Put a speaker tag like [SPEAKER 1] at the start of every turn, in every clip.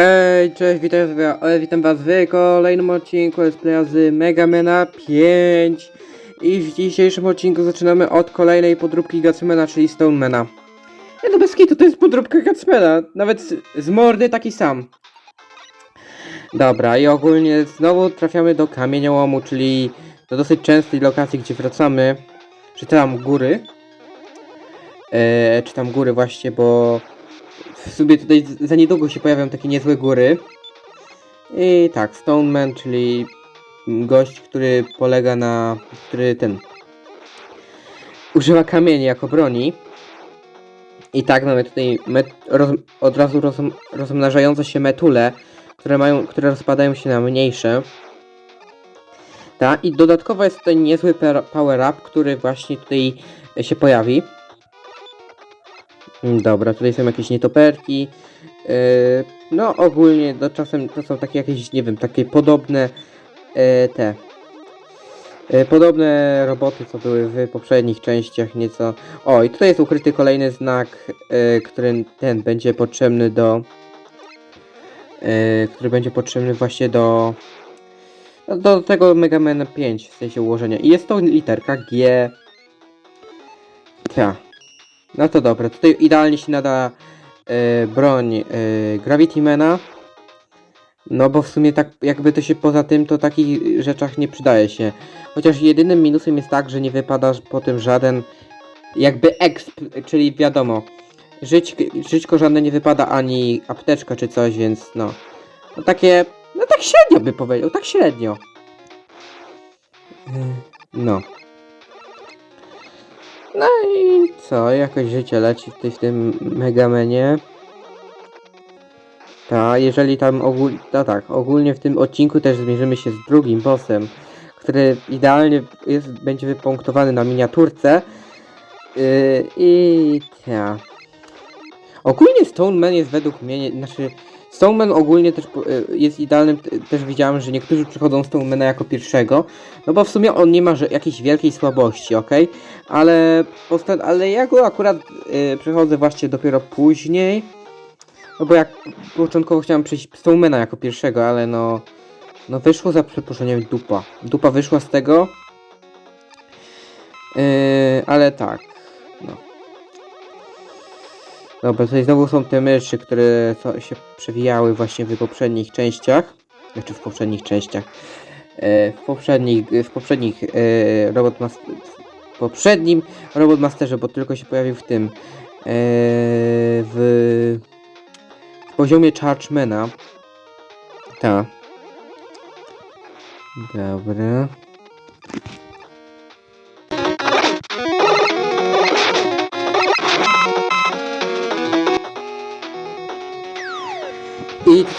[SPEAKER 1] Hej, cześć, witam, was- witam was w kolejnym odcinku Let's Playa z Megamena 5 I w dzisiejszym odcinku zaczynamy od kolejnej podróbki Gatsmana, czyli Stonemana. Nie no bez kitu, to jest podróbka Gatsmana, nawet z, z mordy taki sam. Dobra, i ogólnie znowu trafiamy do kamieniołomu, czyli do dosyć częstej lokacji, gdzie wracamy. Czy tam góry? Eee, Czy tam góry właśnie, bo w sumie tutaj za niedługo się pojawią takie niezłe góry. I tak, Stoneman, czyli gość, który polega na. który ten. używa kamieni jako broni. I tak mamy tutaj roz, od razu roz, rozmnażające się metule, które mają, które rozpadają się na mniejsze. Tak, i dodatkowo jest tutaj niezły per- power up, który właśnie tutaj się pojawi. Mm, Dobra, tutaj są jakieś nietoperki. Yy, no ogólnie do czasem to są takie jakieś, nie wiem, takie podobne yy, te. Yy, podobne roboty, co były w poprzednich częściach nieco. O, i tutaj jest ukryty kolejny znak, który ten będzie potrzebny do. Który będzie potrzebny właśnie do. no, Do tego Mega Man 5 w sensie ułożenia. I jest to literka G. Ta. No to dobra, tutaj idealnie się nada e, broń e, Gravity Mana. No bo w sumie tak jakby to się poza tym to takich rzeczach nie przydaje się. Chociaż jedynym minusem jest tak, że nie wypada potem żaden jakby exp, czyli wiadomo. Żyć, żyćko żadne nie wypada ani apteczka czy coś, więc no. No takie, no tak średnio by powiedział, tak średnio. E, No. No i co, jakoś życie leci w tym Megamenie. Ta, jeżeli tam ogólnie, no tak, ogólnie w tym odcinku też zmierzymy się z drugim bossem, który idealnie jest, będzie wypunktowany na miniaturce. Yy, I ta. Ogólnie Stoneman jest według mnie, nie- znaczy Stoneman ogólnie też y, jest idealnym, t- też widziałem, że niektórzy przychodzą Stonemana jako pierwszego, no bo w sumie on nie ma jakiejś wielkiej słabości, ok? Ale, ale ja go akurat y, przechodzę właśnie dopiero później. No bo jak początkowo chciałem przejść Stonemana jako pierwszego, ale no... No wyszło za przeproszeniem dupa. Dupa wyszła z tego. Yy, ale tak. Dobra, tutaj znowu są te myszy, które się przewijały właśnie w poprzednich częściach. Znaczy w poprzednich częściach. E, w poprzednich, w poprzednich e, Robot Mas- w poprzednim Robot Masterze, bo tylko się pojawił w tym e, w, w poziomie Chargemana. Ta. Dobra.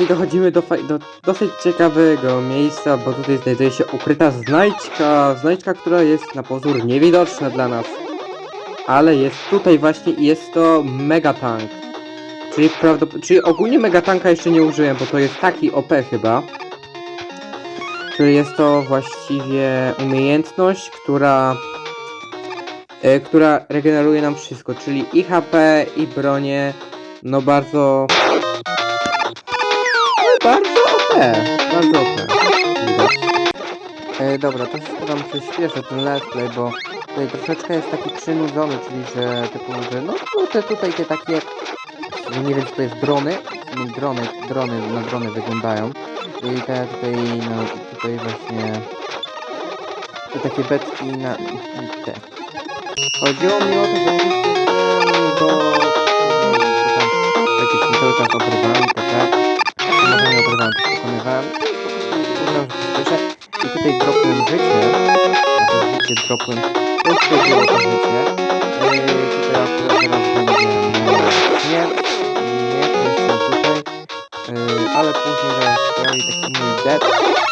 [SPEAKER 1] Dochodzimy do, do dosyć ciekawego miejsca, bo tutaj znajduje się ukryta znajdźka, znajdźka, która jest na pozór niewidoczna dla nas. Ale jest tutaj właśnie i jest to Megatank. Czyli, czyli ogólnie Megatanka jeszcze nie użyłem, bo to jest taki OP chyba. Czyli jest to właściwie umiejętność, która e, która regeneruje nam wszystko, czyli i HP, i bronię, no bardzo bardzo OP, bardzo OP. E, dobra, to tam przyspieszę ten let's play, bo tutaj troszeczkę jest taki przynudzony, czyli że typu, że no, no te tutaj te takie, no nie wiem czy to jest drony, drony, drony, na drony wyglądają. I te tutaj, no tutaj właśnie, te takie beczki na, te. Chodziło mi o to, że bo, no, tam jakieś cały czas obrywałem, tak, może nie obrywałem, pokonywałem. Uznałem, że przyspieszę. I tutaj dropłem życie. A to życie dropłem. Było to życie. Yy, tutaj akurat teraz będzie nie, nie, to jeszcze tutaj. Yy, ale później zaraz stoi taki mój dead.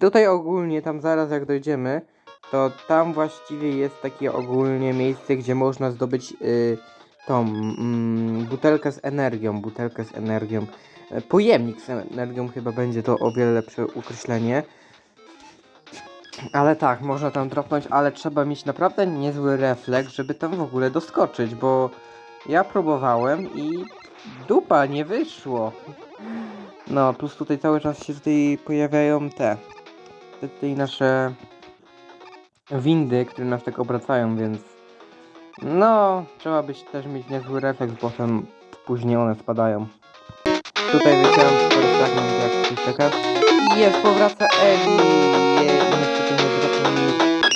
[SPEAKER 1] Tutaj ogólnie, tam zaraz jak dojdziemy, to tam właściwie jest takie ogólnie miejsce, gdzie można zdobyć y, tą mm, butelkę z energią, butelkę z energią. E, Pojemnik z energią chyba będzie to o wiele lepsze określenie. Ale tak, można tam dropnąć, ale trzeba mieć naprawdę niezły refleks, żeby tam w ogóle doskoczyć, bo ja próbowałem i dupa, nie wyszło. No, plus tutaj cały czas się tutaj pojawiają te, te tutaj nasze windy, które nas tak obracają, więc no, trzeba być też mieć niezły refleks, bo potem później one spadają. Tutaj wyciąłem fragment jak coś taka. I jest, powraca Eli! Niestety nie mi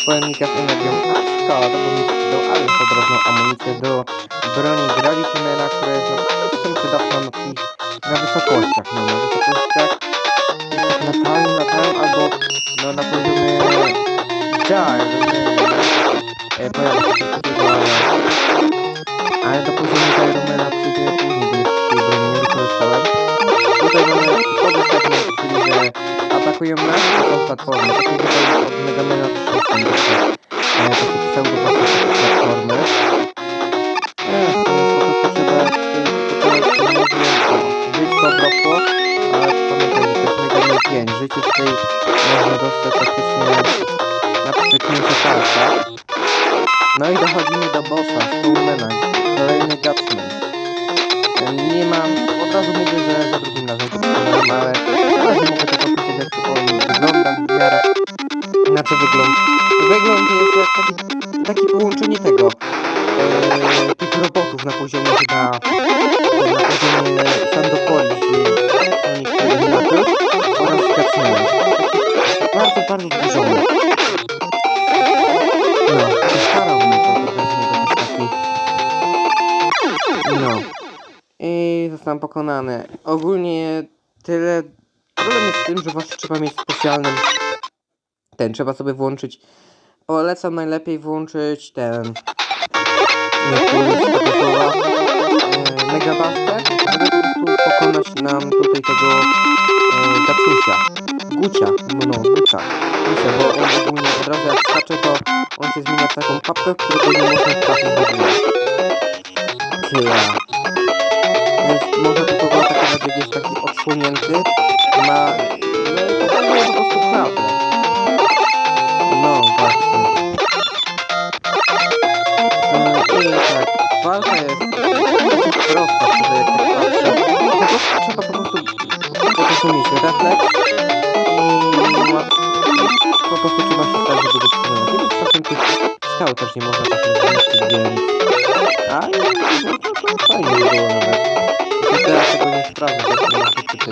[SPEAKER 1] pojemnika z energią. A szkoda, bo mi dał ale podrobną amunicję do broni Gravitymena, która jest no, przydatna na, takich, na wysokościach. No, na wysokościach latałem, latałem albo no, na poziomie Jar, e, takiego, ale, do poziomu Jarumena przyjdzie później, bo już nie wykorzystałem. Tutaj mamy podstawę, czyli że atakują nas to są platformy. Takie tutaj od Megamena to są takie, e, takie pseudo platformy. Dostać praktycznie na przecięcie palca. No i dochodzimy do bossa, Stonemana, kolejny Gutsman. Nie mam, od razu mówię, że za drugim razem to pokonałem, ale na razie mogę tylko powiedzieć jak on wygląda w miarę na co wygląd. Wygląd jest jak taki, takie połączenie tego, e, tych robotów na poziomie chyba, e, na poziomie Sandopolis, Sonic Terminator oraz Gutsmana. Bardzo, bardzo zbliżony. No, postarał mnie to trochę z niego taki. No. I zostałem pokonany. Ogólnie tyle. Problem jest w tym, że właśnie trzeba mieć specjalny. Ten, trzeba sobie włączyć. Polecam najlepiej włączyć ten. E, Megabuster, żeby po prostu pokonać nam tutaj tego e. Gucia, no, no, Gucia. Gucia, bo on ogólnie od razu jak skacze, to on się zmienia w taką papkę, którego nie można trafić w ogóle. Tyle. Więc może tylko go atakować jak jest taki odsłonięty. Ma... No i pokazuje po prostu prawdę. No właśnie. I tak, walka jest dosyć prosta, wtedy jak tak patrzę. Prostu trzeba po prostu po prostu mieć refleks skał też nie można czasem zniszczyć, więc... Ale no, to, to fajnie by było nawet. Tylko teraz tego nie sprawdzę, bo jestem jeszcze przy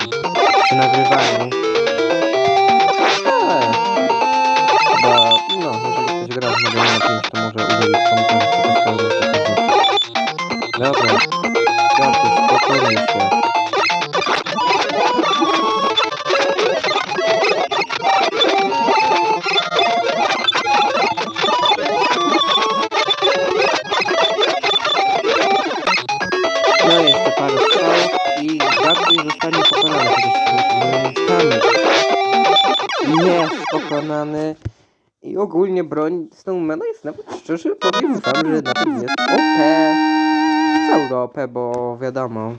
[SPEAKER 1] przy nagrywaniu. Ale chyba, no, jeżeli ktoś gra w Megamana 5, to może udzielić komentarza, co to to znaczy. Dobra, Gatuś, spokojnie się. Pokonany. I ogólnie broń Snowmana jest nawet szczerze powiem wam, że nawet jest OP. Pseudo OP, bo wiadomo,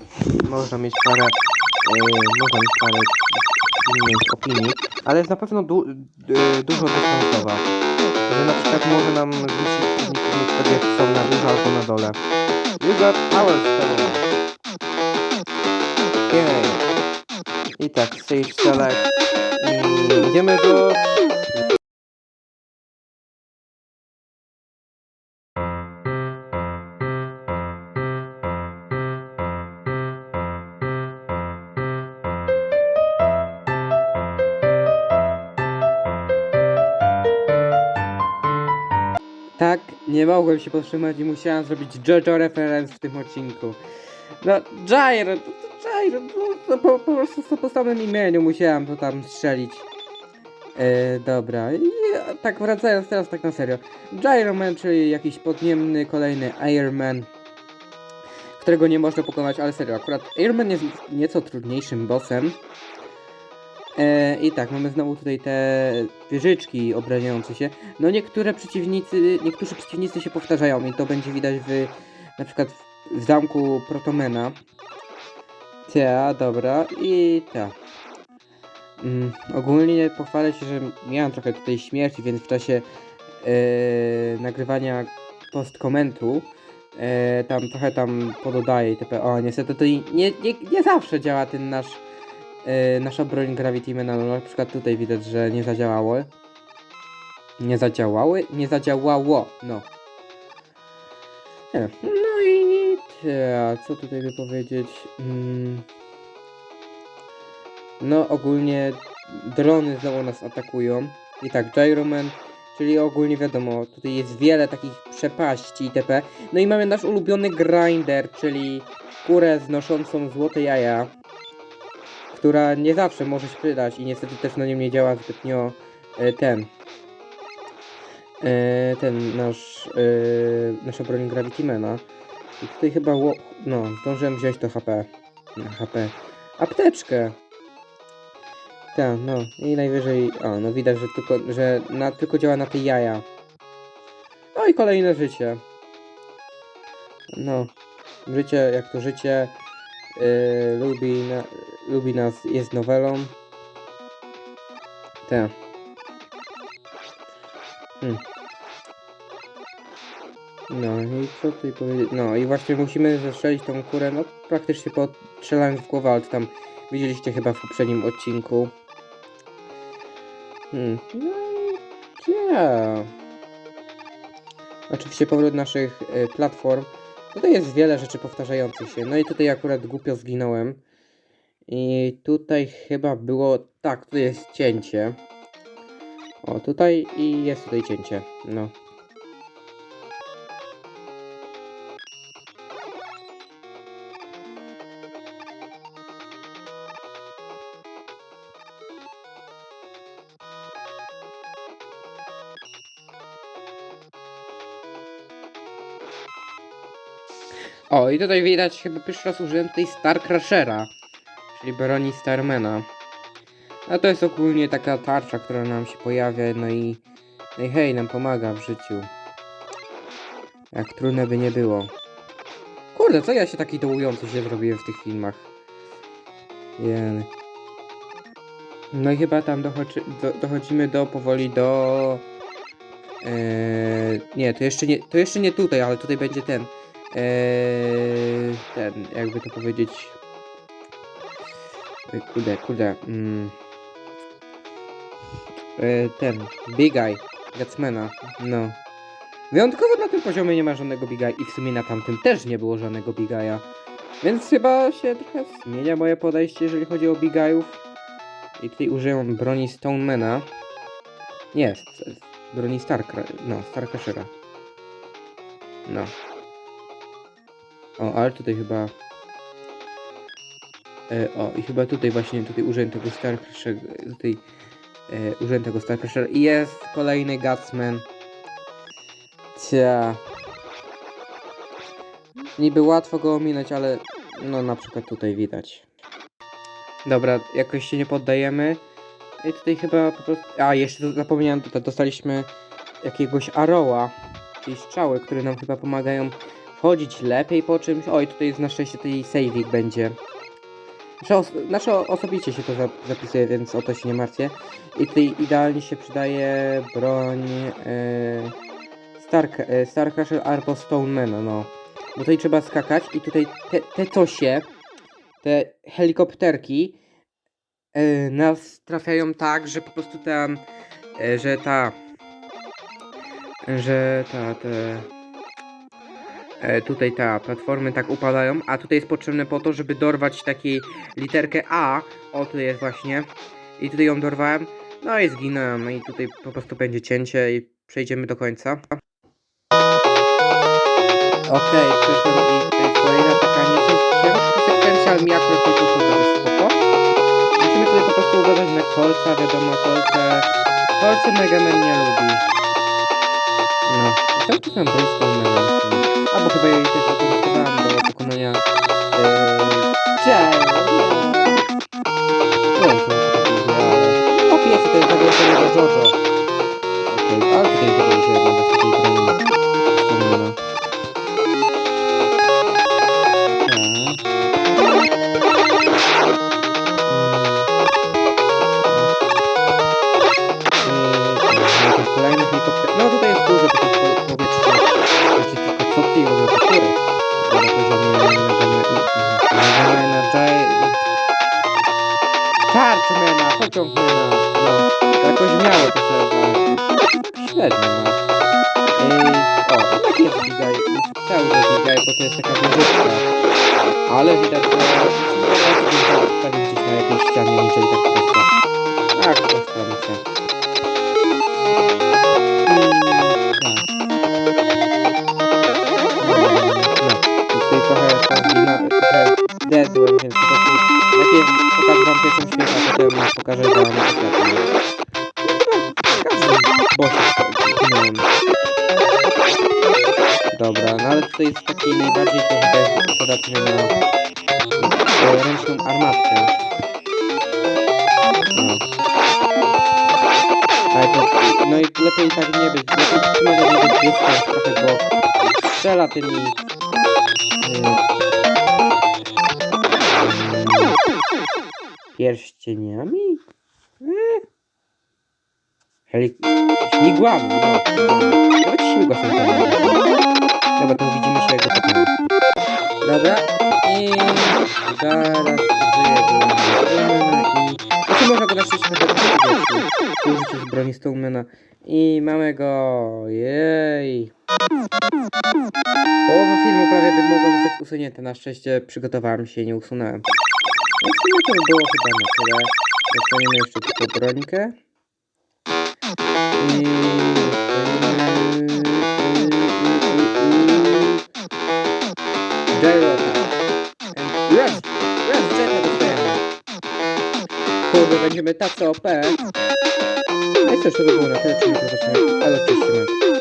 [SPEAKER 1] można mieć parę, e, można mieć parę innych opinii, ale jest na pewno du d- dużo dystansowa. Że na przykład może nam zniszczyć wtedy jak są na górze albo na dole. You got power stone. Okej. I tak, stage select. Idziemy do Tak, nie mogłem się powstrzymać i musiałem zrobić JoJo reference w tym odcinku. No, Jairo, to, to Jairo, to, to po, po prostu po samym imieniu musiałem to tam strzelić. E, dobra, i tak wracając teraz tak na serio. Gyro Man, czyli jakiś podniemny kolejny Iron Man, którego nie można pokonać, ale serio, akurat Iron Man jest nieco trudniejszym bossem. E, I tak, mamy znowu tutaj te wieżyczki obraniające się. No niektóre przeciwnicy, niektórzy przeciwnicy się powtarzają i to będzie widać w na przykład w, w zamku Protomena. Ta, dobra, i ta. Mm, ogólnie pochwalę się, że miałem trochę tutaj śmierci, więc w czasie e, nagrywania post-komentu e, tam trochę tam pododaję itp. O, niestety to nie, nie, nie zawsze działa ten nasz e, nasza broń Gravity Mana. Na przykład tutaj widać, że nie zadziałało. Nie zadziałały? Nie zadziałało, no. Nie. Te, co tutaj by powiedzieć? Mm. No ogólnie drony znowu nas atakują. I tak, Gyroman, czyli ogólnie wiadomo, tutaj jest wiele takich przepaści itp. No i mamy nasz ulubiony grinder, czyli kurę znoszącą złote jaja, która nie zawsze może się przydać i niestety też na nią nie działa zbytnio e, ten. E, ten nasz, e, nasza broń Gravity Mana. I tutaj chyba, no, zdążyłem wziąć to HP. Nie, HP. Apteczkę. Tak, no i najwyżej, o, no widać, że tylko, że na, tylko działa na te jaja. No i kolejne życie. No, życie, jak to życie, yy, lubi, na, lubi nas, jest nowelą. Tak. Hmm. No i co tutaj powiedzieć? No i właśnie musimy zestrzelić tą kurę, no praktycznie strzelając w głowę, ale to tam widzieliście chyba w poprzednim odcinku. Hmm. No i yeah. Oczywiście powrót naszych y, platform. Tutaj jest wiele rzeczy powtarzających się. No i tutaj akurat głupio zginąłem. I tutaj chyba było... Tak, tu jest cięcie. O, tutaj i jest tutaj cięcie. No. I tutaj widać, chyba pierwszy raz użyłem tutaj Star Crushera, czyli broni Starmana. A to jest ogólnie taka tarcza, która nam się pojawia, no i, no i hej, nam pomaga w życiu. Jak trudne by nie było. Kurde, co ja się taki dołujący się zrobiłem w tych filmach? Jeny. No i chyba tam dochodzi, do, dochodzimy do powoli do... Eee, nie, to jeszcze nie, to jeszcze nie tutaj, ale tutaj będzie ten. Eee, ten, jakby to powiedzieć. Kurde, kurde. Mm. Eee, ten, Big Eye, Gatsmana, no. Wyjątkowo na tym poziomie nie ma żadnego Big Eye i w sumie na tamtym też nie było żadnego Big Eye'a. Więc chyba się trochę zmienia moje podejście, jeżeli chodzi o Big Eye'ów. I tutaj użyłem broni Stonemana. Nie, broni Starkra, no, Starcrushera. No. O, ale tutaj chyba... E, o, i chyba tutaj właśnie, tutaj użyłem tego Starcrushera, tutaj e, użyłem tego Starcrushera i jest kolejny Gutsman. Cia. Niby łatwo go ominąć, ale no na przykład tutaj widać. Dobra, jakoś się nie poddajemy. I tutaj chyba po prostu... A, jeszcze zapomniałem, tutaj dostaliśmy jakiegoś Arrowa, czyli strzały, które nam chyba pomagają wchodzić lepiej po czymś. Oj, tutaj jest na szczęście tutaj saving będzie. Nasze, os nasze osobiście się to za zapisuje, więc o to się nie martwię. I tutaj idealnie się przydaje broń e Star, e, Star Crusher albo no. Bo tutaj trzeba skakać i tutaj te, te cosie, te helikopterki e, nas trafiają tak, że po prostu tam, e, że ta, że ta, te, tutaj ta platformy tak upadają, a tutaj jest potrzebne po to, żeby dorwać takiej literkę A, o tu jest właśnie, i tutaj ją dorwałem, no i zginąłem, i tutaj po prostu będzie cięcie i przejdziemy do końca. Okej, przeszłem i jest kolejna taka nieco ciężka sekwencja, ale mi akurat poszło to spoko. Musimy tutaj po prostu uważać na kolca, wiadomo, kolce... Kolce Mega Man nie lubi. No, cały czas mam broń Stonemana. Albo chyba jej też wykorzystywałem do pokonania... Yy... Cześć! Nie wiem, co to będzie, ale... No, piesy to jest zagrożenie do Jojo. Okej, ale tutaj tego użyłem na takiej broni Ale widać, że... Postawić gdzieś na jakiejś ścianie, niżeli tak prosto. Tak, się. Trochę pozwina, trochę dedłem, więc po prostu najpierw pokażę wam pierwszą śmiech, a potem pokażę wam ostatnią. Każdy. Dobra, no ale tutaj jest taki najbardziej trochę podatny na lepiej tak nie być, lepiej trzymać od niego dystans trochę, bo strzela tymi... Yy, pierścieniami? Yy. Helik... Śmigłami, no. Nawet śmigła są tam. Dobra, to widzimy się jak go pokonamy. Dobra, i zaraz broni Stowmana i... Znaczy można go na szczęście nawet użyć broni Stowmana. I mamy go, jej. Połowa filmu prawie by mogła zostać usunięta, na szczęście przygotowałem się i nie usunąłem. No w sumie to by było chyba na tyle. Dostaniemy jeszcze tylko brońkę. I... Jailota. Raz! Raz Jetta dostajemy. Kurde, będziemy tacy OP. Cóż, to by było na tyle, czyli to zaczynamy. Ale oczywiście